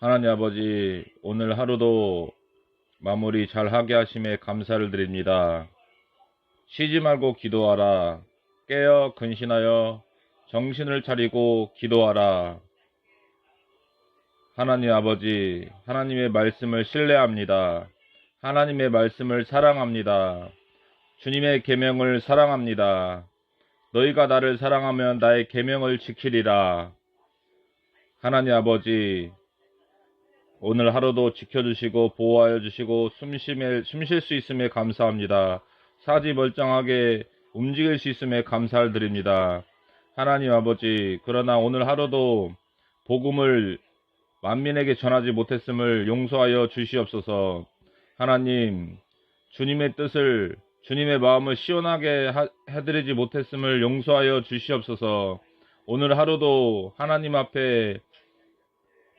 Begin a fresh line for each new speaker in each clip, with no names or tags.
하나님 아버지, 오늘 하루도 마무리 잘 하게 하심에 감사를 드립니다. 쉬지 말고 기도하라. 깨어 근신하여 정신을 차리고 기도하라. 하나님 아버지, 하나님의 말씀을 신뢰합니다. 하나님의 말씀을 사랑합니다. 주님의 계명을 사랑합니다. 너희가 나를 사랑하면 나의 계명을 지키리라. 하나님 아버지, 오늘 하루도 지켜주시고 보호하여 주시고 숨쉴 수 있음에 감사합니다. 사지 멀쩡하게 움직일 수 있음에 감사를 드립니다. 하나님 아버지, 그러나 오늘 하루도 복음을 만민에게 전하지 못했음을 용서하여 주시옵소서. 하나님, 주님의 뜻을, 주님의 마음을 시원하게 하- 해드리지 못했음을 용서하여 주시옵소서. 오늘 하루도 하나님 앞에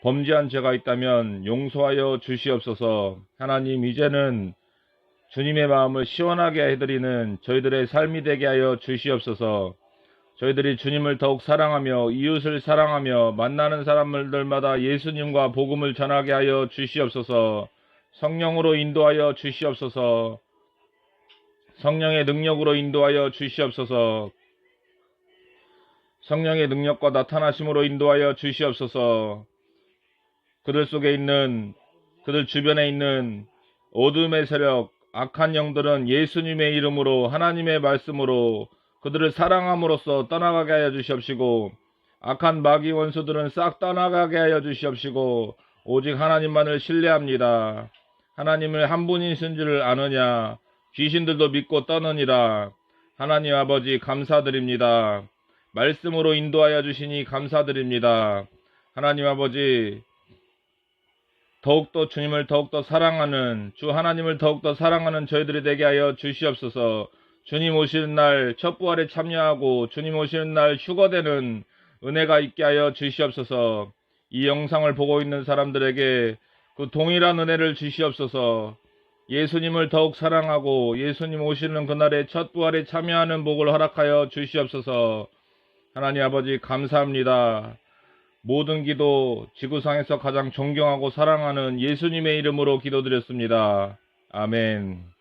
범죄한 죄가 있다면 용서하여 주시옵소서. 하나님, 이제는 주님의 마음을 시원하게 해드리는 저희들의 삶이 되게 하여 주시옵소서. 저희들이 주님을 더욱 사랑하며 이웃을 사랑하며 만나는 사람들마다 예수님과 복음을 전하게 하여 주시옵소서. 성령으로 인도하여 주시옵소서. 성령의 능력으로 인도하여 주시옵소서. 성령의 능력과 나타나심으로 인도하여 주시옵소서. 그들 속에 있는 그들 주변에 있는 어둠의 세력, 악한 영들은 예수님의 이름으로 하나님의 말씀으로 그들을 사랑함으로써 떠나가게 하여 주시옵시고 악한 마귀 원수들은 싹 떠나가게 하여 주시옵시고 오직 하나님만을 신뢰합니다. 하나님을 한 분이신 줄 아느냐 귀신들도 믿고 떠느니라 하나님 아버지 감사드립니다. 말씀으로 인도하여 주시니 감사드립니다. 하나님 아버지 더욱더 주님을 더욱더 사랑하는 주 하나님을 더욱더 사랑하는 저희들이 되게 하여 주시옵소서. 주님 오시는 날 첩부활에 참여하고 주님 오시는 날 휴거되는 은혜가 있게 하여 주시옵소서. 이 영상을 보고 있는 사람들에게 그 동일한 은혜를 주시옵소서. 예수님을 더욱 사랑하고 예수님 오시는 그날의 첫 부활에 참여하는 복을 허락하여 주시옵소서. 하나님 아버지 감사합니다. 모든 기도 지구상에서 가장 존경하고 사랑하는 예수님의 이름으로 기도드렸습니다. 아멘.